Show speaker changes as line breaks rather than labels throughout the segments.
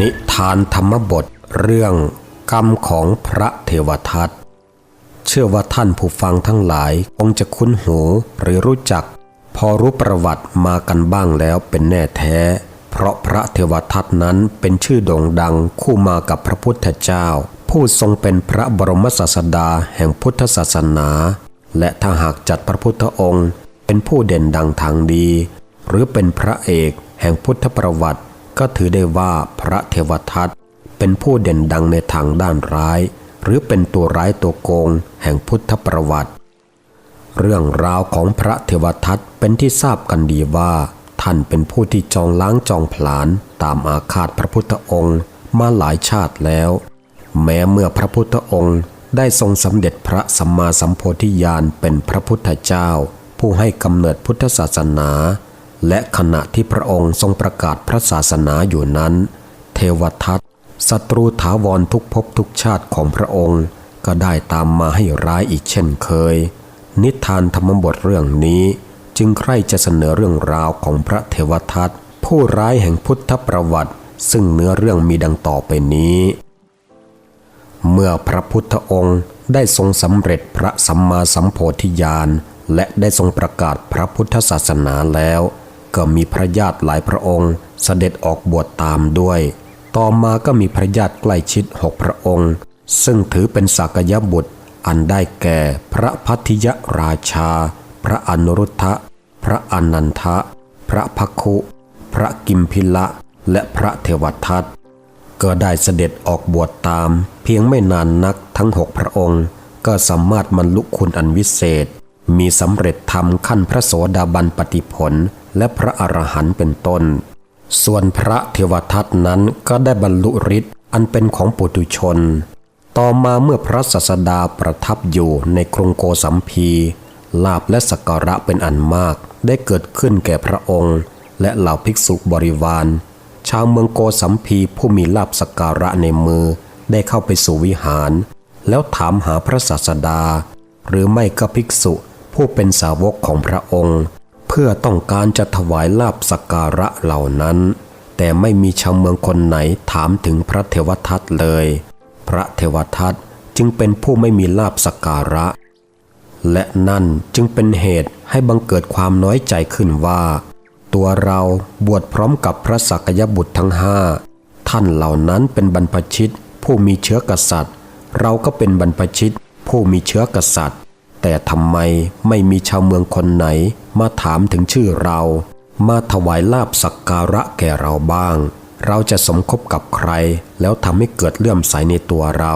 นิทานธรรมบทเรื่องกรรมของพระเทวทัตเชื่อว่าท่านผู้ฟังทั้งหลายคงจะคุ้นหูหรือรู้จัก พอรู้ประวัติมากันบ้างแล้วเป็นแน่แท้ เพราะพระเทวทัตนั้นเป็นชื่อโด่งดังคู่มากับพระพุทธเจ้า ผู้ทรงเป็นพระบรมศาสดาแห่งพุทธศาสนา และถ้าหากจัดพระพุทธองค์ เป็นผู้เด่นดังทางดี หรือเป็นพระเอกแห่งพุทธประวัติ ก็ถือได้ว่าพระเทวทัตเป็นผู้เด่นดังในทางด้านร้าย หรือเป็นตัวร้ายตัวโกง แห่งพุทธประวัติ เรื่องราวของพระเทวทัตเป็นที่ทราบกันดีว่า ท่านเป็นผู้ที่จองล้างจองผลาญตามอาคาตพระพุทธองค์มาหลายชาติแล้ว แม้เมื่อพระพุทธองค์ได้ทรงสำเร็จพระสัมมาสัมโพธิญาณเป็นพระพุทธเจ้า ผู้ให้กำเนิดพุทธศาสนา และขณะที่พระองค์ทรงประกาศพระศาสนาอยู่นั้น เทวทัตศัตรูถาวรทุกภพทุกชาติของพระองค์ ก็ได้ตามมาให้ร้ายอีกเช่นเคย นิทานธรรมบทเรื่องนี้ จึงใคร่จะเสนอเรื่องราวของพระเทวทัตผู้ร้ายแห่งพุทธประวัติ ซึ่งเนื้อเรื่องมีดังต่อไปนี้ เมื่อพระพุทธองค์ได้ทรงสำเร็จพระสัมมาสัมโพธิญาณและได้ทรงประกาศพระพุทธศาสนาแล้ว ก็มีพระญาติหลายพระองค์ เสด็จออกบวชตามด้วย ต่อมาก็มีพระญาติใกล้ชิดหกพระองค์ ซึ่งถือเป็นสักยบุตร อันได้แก่พระพัทธิยราชา พระอนุรุทธะ พระอนันทะ พระพคุ พระกิมพิละและพระเทวทัตก็ได้เสด็จออกบวชตาม เพียงไม่นานนักทั้งหกพระองค์ ก็สามารถบรรลุคุณอันวิเศษ มีสำเร็จธรรมขั้นพระโสดาบันปฏิผล และพระอรหันต์เป็นต้น ส่วนพระเทวทัตนั้นก็ได้บรรลุฤทธิ์อันเป็นของปุถุชน ต่อมาเมื่อพระศาสดาประทับอยู่ในกรุงโกสัมพีลาบและสักการะเป็นอันมากได้เกิดขึ้นแก่พระองค์ และเหล่าภิกษุบริวาร ชาวเมืองโกสัมพีผู้มีลาบสักการะในมือได้เข้าไปสู่วิหาร แล้วถามหาพระศาสดา หรือไม่ก็ภิกษุผู้เป็นสาวกของพระองค์ พื่อต้องการจะถวายลาบสักการะเหล่านั้น แต่ไม่มีชาวเมืองคนไหนถามถึงพระเทวทัตเลย พระเทวทัตจึงเป็นผู้ไม่มีลาบสักการะ และนั่นจึงเป็นเหตุให้บังเกิดความน้อยใจขึ้นว่า ตัวเราบวชพร้อมกับพระสักยบุตรทั้งห้าท่านเหล่านั้นเป็นบรรพชิตผู้มีเชื้อกษัตริย์ เราก็เป็นบรรพชิตผู้มีเชื้อกษัตริย์ แต่ทำไมไม่มีชาวเมืองคนไหน มาถามถึงชื่อเรา มาถวายลาบสักการะแก่เราบ้าง เราจะสมคบกับใคร แล้วทำให้เกิดเลื่อมใสในตัวเรา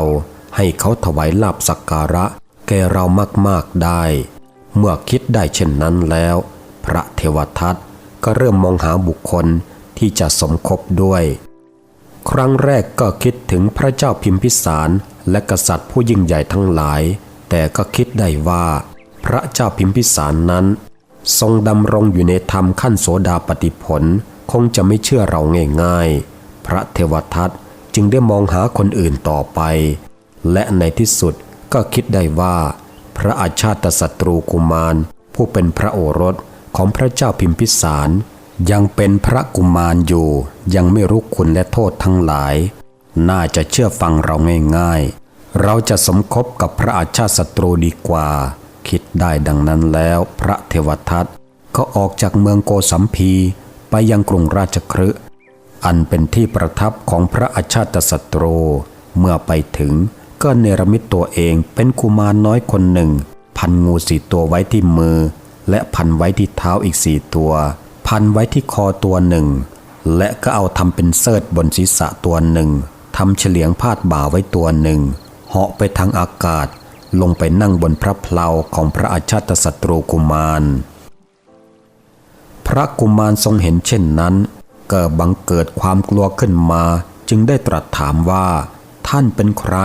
ให้เขาถวายลาบสักการะ แก่เรามากๆได้ เมื่อคิดได้เช่นนั้นแล้ว พระเทวทัตก็เริ่มมองหาบุคคลที่จะสมคบด้วย ครั้งแรกก็คิดถึงพระเจ้าพิมพิสารและกษัตริย์ผู้ยิ่งใหญ่ทั้งหลาย แต่ก็คิดได้ว่า พระเจ้าพิมพิสารนั้น ทรงดำรงอยู่ในธรรมขั้นโสดาปฏิผลคงจะไม่เชื่อเราง่ายๆ พระเทวทัตจึงได้มองหาคนอื่นต่อไป และในที่สุดก็คิดได้ว่า พระอาชาติศัตรูกุมาร ผู้เป็นพระโอรสของพระเจ้าพิมพิสาร ยังเป็นพระกุมารอยู่ ยังไม่รู้คุณและโทษทั้งหลาย น่าจะเชื่อฟังเราง่ายๆ เราจะสมคบกับพระอาชาติศัตรูดีกว่า คิดได้ดังนั้นแล้วพระเทวทัตก็ออกจากเมืองโกสัมพีไปยังกรุงราชคฤห์อันเป็นที่ประทับของพระอาชาติศัตรู เมื่อไปถึงก็เนรมิตตัวเองเป็นกุมารน้อยคนหนึ่ง พันงูสี่ตัวไว้ที่มือ และพันไว้ที่เท้าอีกสี่ตัว พันไว้ที่คอตัวหนึ่ง และก็เอาทำเป็นเสิร์ตบนศีรษะตัวหนึ่งทำเฉลียงพาดบ่าไว้ตัวหนึ่ง เหาะไปทางอากาศลงไปนั่งบนพระเพลาของพระอาชาติศัตรูกุมาร พระกุมารทรงเห็นเช่นนั้น เกิดบังเกิดความกลัวขึ้นมาจึงได้ตรัสถามว่า ท่านเป็นใคร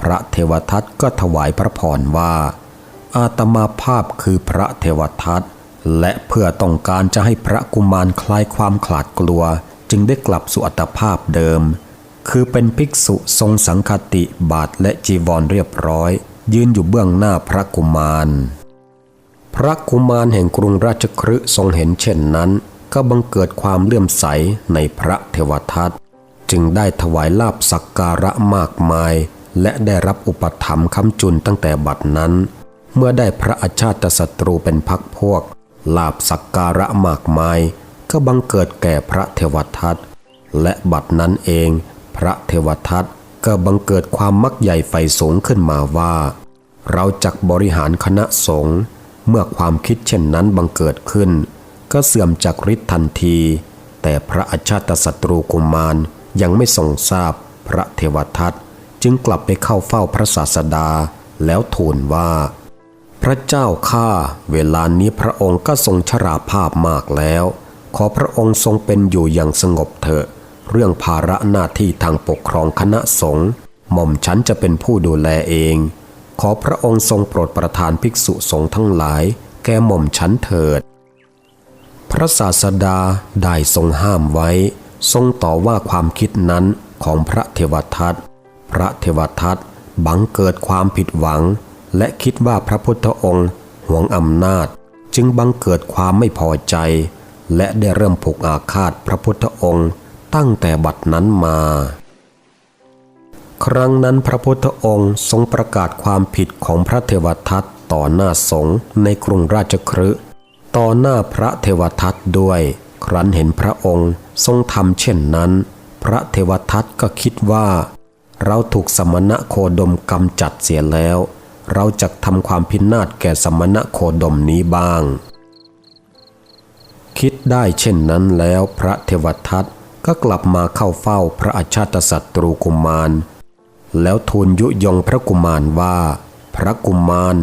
พระเทวทัตก็ถวายพระพรว่า อาตมาภาพคือพระเทวทัตและเพื่อต้องการจะให้พระกุมารคลายความขลาดกลัว จึงได้กลับสู่อัตภาพเดิม คือเป็นภิกษุทรงสังคติบาทและจีวรเรียบร้อย ยืนอยู่เบื้องหน้าพระกุมาร พระกุมารแห่งกรุงราชคฤห์ทรงเห็นเช่นนั้น ก็บังเกิดความเลื่อมใสในพระเทวทัตจึงได้ถวายลาบสักการะมากมาย และได้รับอุปถัมภ์คำจุนตั้งแต่บัดนั้น เมื่อได้พระอาชาติศัตรูเป็นพักพวก ลาบสักการะมากมาย ก็บังเกิดแก่พระเทวทัตและบัดนั้นเอง พระเทวทัตก็บังเกิดความมักใหญ่ไฟสงขึ้นมาว่า เราจักบริหารคณะสงฆ์เมื่อความคิดเช่นนั้นบังเกิดขึ้น ก็เสื่อมจากฤทธิ์ทันที แต่พระอาชาติศัตรูกุมารยังไม่ทรงทราบพระเทวทัตจึงกลับไปเข้าเฝ้าพระศาสดาแล้วทูลว่า พระเจ้าข้าเวลานี้พระองค์ก็ทรงชราภาพมากแล้ว ขอพระองค์ทรงเป็นอยู่อย่างสงบเถอะ เรื่องภาระหน้าที่ทางปกครองคณะสงฆ์หม่อมฉันจะเป็นผู้ดูแลเอง ขอพระองค์ทรงโปรดประทานภิกษุสงฆ์ทั้งหลาย แก่หม่อมฉันเถิด พระศาสดาได้ทรงห้ามไว้ ทรงต่อว่าความคิดนั้นของพระเทวทัตพระเทวทัตบังเกิดความผิดหวัง และคิดว่าพระพุทธองค์หวงอำนาจ จึงบังเกิดความไม่พอใจ และได้เริ่มผูกอาฆาตพระพุทธองค์ ตั้งแต่บัดนั้นมา ครั้งนั้นพระพุทธองค์ทรงประกาศความผิดของพระเทวทัตต่อหน้าสงฆ์ในกรุงราชคฤห์ต่อหน้าพระเทวทัตด้วย ครั้นเห็นพระองค์ทรงทำเช่นนั้น พระเทวทัตก็คิดว่า เราถูกสมณะโคดมกำจัดเสียแล้ว เราจะทำความพินาศแก่สมณะโคดมนี้บ้าง คิดได้เช่นนั้นแล้วพระเทวทัต ก็กลับมาเข้าเฝ้าพระอาชาติศัตรูกุมาร แล้วทูลยุยงพระกุมารว่า พระกุมาร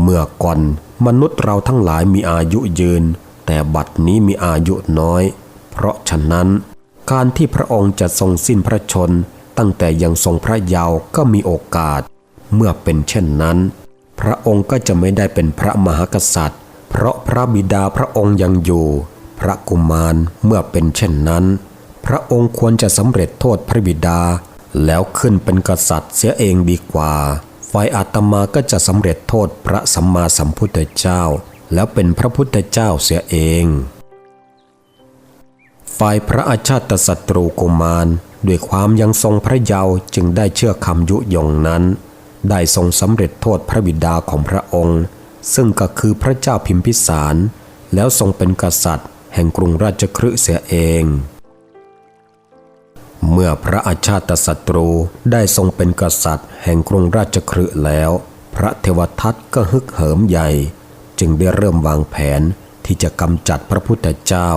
เมื่อก่อนมนุษย์เราทั้งหลายมีอายุยืน แต่บัดนี้มีอายุน้อย เพราะฉะนั้น การที่พระองค์จะทรงสิ้นพระชน ตั้งแต่ยังทรงพระเยาว์ก็มีโอกาส เมื่อเป็นเช่นนั้น พระองค์ก็จะไม่ได้เป็นพระมหากษัตริย์ เพราะพระบิดาพระองค์ยังอยู่ พระกุมารเมื่อเป็นเช่นนั้น พระองค์ควรจะสำเร็จโทษพระบิดา แล้วขึ้นเป็นกษัตริย์เสียเองดีกว่า ฝ่ายอาตมาก็จะสำเร็จโทษพระสัมมาสัมพุทธเจ้า แล้วเป็นพระพุทธเจ้าเสียเอง ฝ่ายพระอาชาติศัตรูกุมารด้วยความยังทรงพระเยาว์จึงได้เชื่อคำยุยงนั้น ได้ทรงสำเร็จโทษพระบิดาของพระองค์ ซึ่งก็คือพระเจ้าพิมพิสาร แล้วทรงเป็นกษัตริย์ แห่งกรุงราชคฤห์เสียเอง เมื่อพระอาชาติศัตรูได้ทรงเป็นกษัตริย์ แห่งกรุงราชคฤห์แล้ว พระเทวทัตก็ฮึกเหิมใหญ่ จึงได้เริ่มวางแผนที่จะกำจัดพระพุทธเจ้า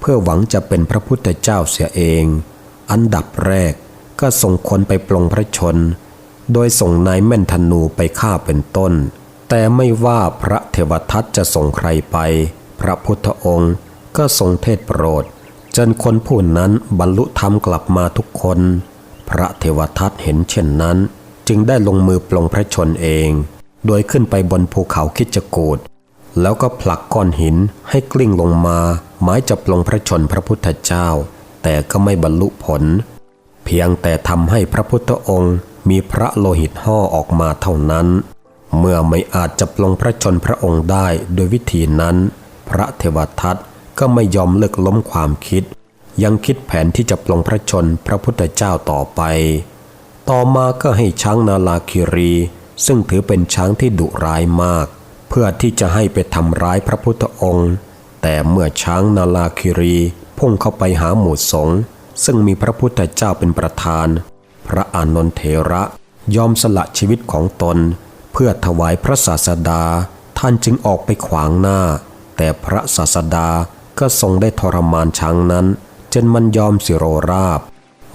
เพื่อหวังจะเป็นพระพุทธเจ้าเสียเอง อันดับแรกก็ส่งคนไปปลงพระชน โดยส่งนายแม่นธนูไปฆ่าเป็นต้น แต่ไม่ว่าพระเทวทัตจะส่งใครไป พระพุทธองค์ ก็ทรงเทศโปรด จนคนผู้นั้นบรรลุธรรมกลับมาทุกคน พระเทวทัตเห็นเช่นนั้น จึงได้ลงมือปลงพระชนเอง โดยขึ้นไปบนภูเขาคิดจกูดแล้วก็ผลักก้อนหินให้กลิ้งลงมา หมายจะปลงพระชนพระพุทธเจ้า แต่ก็ไม่บรรลุผล เพียงแต่ทำให้พระพุทธองค์มีพระโลหิตห่อออกมาเท่านั้น เมื่อไม่อาจจะปลงพระชนพระองค์ได้โดยวิธีนั้น พระเทวทัต ก็ไม่ยอมเลิกล้มความคิด ยังคิดแผนที่จะปลงพระชนพระพุทธเจ้าต่อไป ต่อมาก็ให้ช้างนาลาคิรี ซึ่งถือเป็นช้างที่ดุร้ายมาก เพื่อที่จะให้ไปทำร้ายพระพุทธองค์ แต่เมื่อช้างนาลาคิรีพุ่งเข้าไปหาหมู่สงฆ์ซึ่งมีพระพุทธเจ้าเป็นประธาน พระอานนทเถระยอมสละชีวิตของตน เพื่อถวายพระศาสดา ท่านจึงออกไปขวางหน้า แต่พระศาสดา ก็ทรงได้ทรมานช้างนั้น จนมันยอมสิโรราบ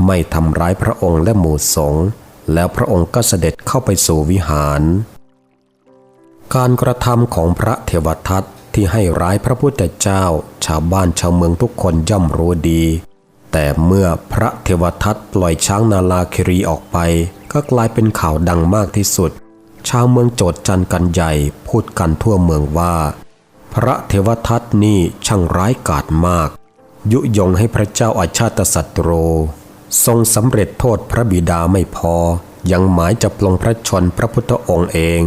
ไม่ทำร้ายพระองค์และหมู่สงฆ์แล้วพระองค์ก็เสด็จเข้าไปสู่วิหาร การกระทำของพระเทวทัตที่ให้ร้ายพระพุทธเจ้า ชาวบ้านชาวเมืองทุกคนย่อมรู้ดี แต่เมื่อพระเทวทัตปล่อยช้างนาลาคิรีออกไป ก็กลายเป็นข่าวดังมากที่สุด ชาวเมืองโจดจันกันใหญ่พูดกันทั่วเมืองว่า พระเทวทัตนี่ช่างร้ายกาจมาก ยุยงให้พระเจ้าอาชาติศัตรู ทรงสำเร็จโทษพระบิดาไม่พอ ยังหมายจะปลงพระชนพระพุทธองค์เอง